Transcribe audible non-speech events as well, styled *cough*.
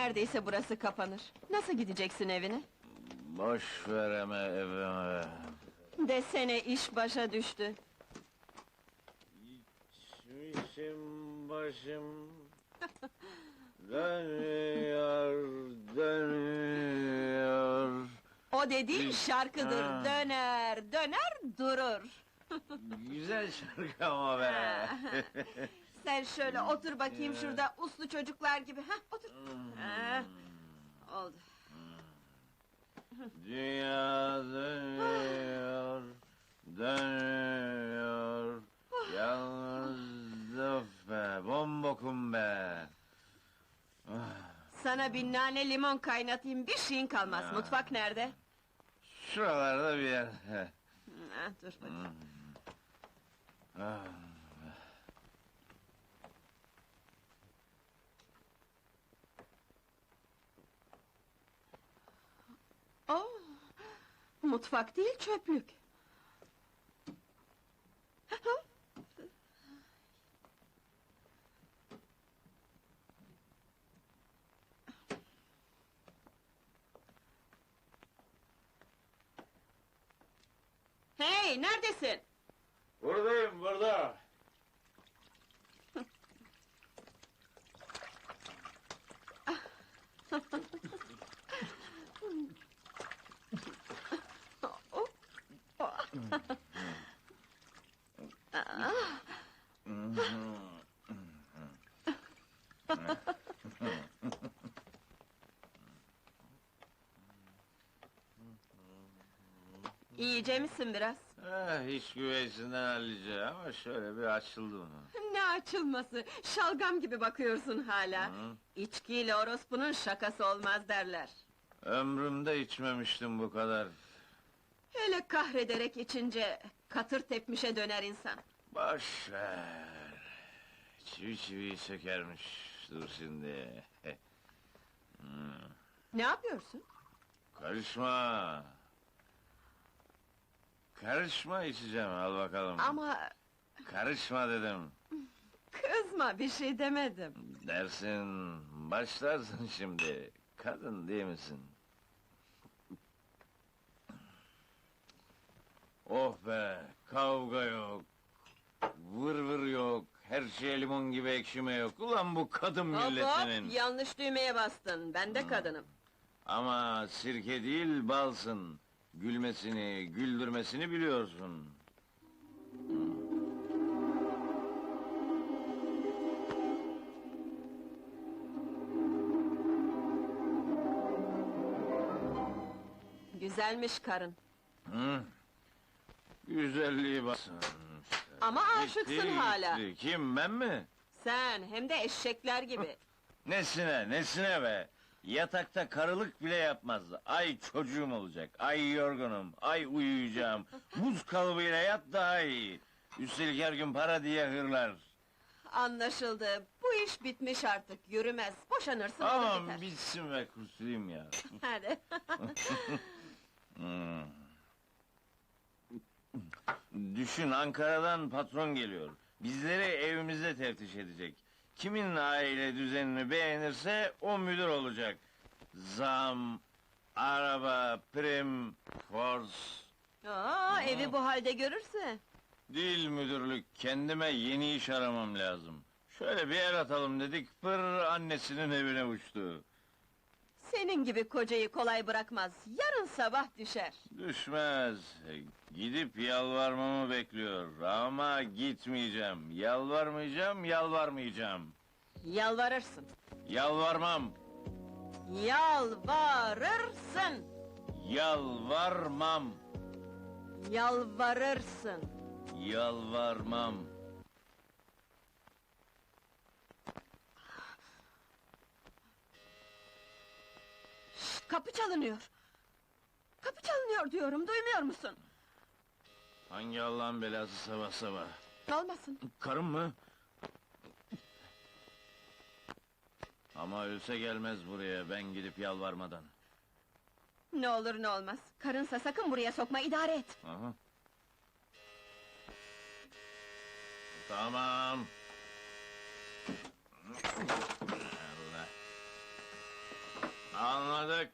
neredeyse burası kapanır. Nasıl gideceksin evine? Boş vereme evime. Desene iş başa düştü. İçmişim başım dönüyor, dönüyor. O dediğin şarkıdır. Ha. Döner, döner, durur. Güzel şarkı ama be. Ha. Sen şöyle otur bakayım şurada uslu çocuklar gibi. Hah, otur. Ha, oldu. Dünya dönüyor, dönüyor. Yalnız of be, bombokum be. Ah, Sana bir nane limon kaynatayım, bir şeyin kalmaz. Ya. Mutfak nerede? Şuralarda bir yer. Ha, dur bakayım. Ah. Mutfak değil çöplük. Hey, neredesin? Buradayım, burada. İyice misin biraz? Eh, hiç güveysinden hallice ama şöyle bir açıldı onu. Ne açılması, şalgam gibi bakıyorsun hala. Hı. İçkiyle orospunun şakası olmaz derler. Ömrümde içmemiştim bu kadar. Hele kahrederek içince katır tepmişe döner insan. Boş ver. Çivi çiviyi sökermiş. Dur şimdi. Hmm, Ne yapıyorsun? Karışma. Karışma içeceğim al bakalım. Ama Karışma dedim. kızma bir şey demedim. Dersin, başlarsın şimdi. Kadın değil misin? Oh be, kavga yok. Vır vır yok. Her şeye limon gibi ekşime yok. Ulan bu kadın Hop hop, milletinin. yanlış düğmeye bastın. Ben de kadınım. Ama sirke değil balsın. Gülmesini, güldürmesini biliyorsun. Güzelmiş karın. Hı? Güzelliği basın. Ama aşıksın Gitti, hala. gitti. Kim ben mi? Sen hem de eşekler gibi. *laughs* Nesine, nesine be? Yatakta karılık bile yapmaz. Ay çocuğum olacak, ay yorgunum, ay uyuyacağım. *laughs* Buz kalıbıyla yat daha iyi. Üstelik her gün para diye hırlar. Anlaşıldı. Bu iş bitmiş artık. Yürümez. Boşanırsın. olur Aman biter. bitsin ve kurtulayım ya. *laughs* Hadi. Hmm. Düşün Ankara'dan patron geliyor. Bizleri evimizde teftiş edecek. Kimin aile düzenini beğenirse o müdür olacak. Zam, araba, prim, force. Aa, evi bu halde görürse. Değil müdürlük, kendime yeni iş aramam lazım. Şöyle bir el atalım dedik, pır annesinin evine uçtu. Senin gibi kocayı kolay bırakmaz. Yarın sabah düşer. Düşmez. Gidip yalvarmamı bekliyor. Ama gitmeyeceğim. Yalvarmayacağım, yalvarmayacağım. Yalvarırsın. Yalvarmam, Yalvarırsın. yalvarmam, Yalvarırsın. yalvarmam. Kapı çalınıyor. Kapı çalınıyor diyorum, duymuyor musun? Hangi Allah'ın belası sabah sabah? Olmasın. Karım mı? Ama ölse gelmez buraya, ben gidip yalvarmadan. Ne olur ne olmaz. Karınsa sakın buraya sokma, idare et. Aha. Tamam. Allah. Anladık.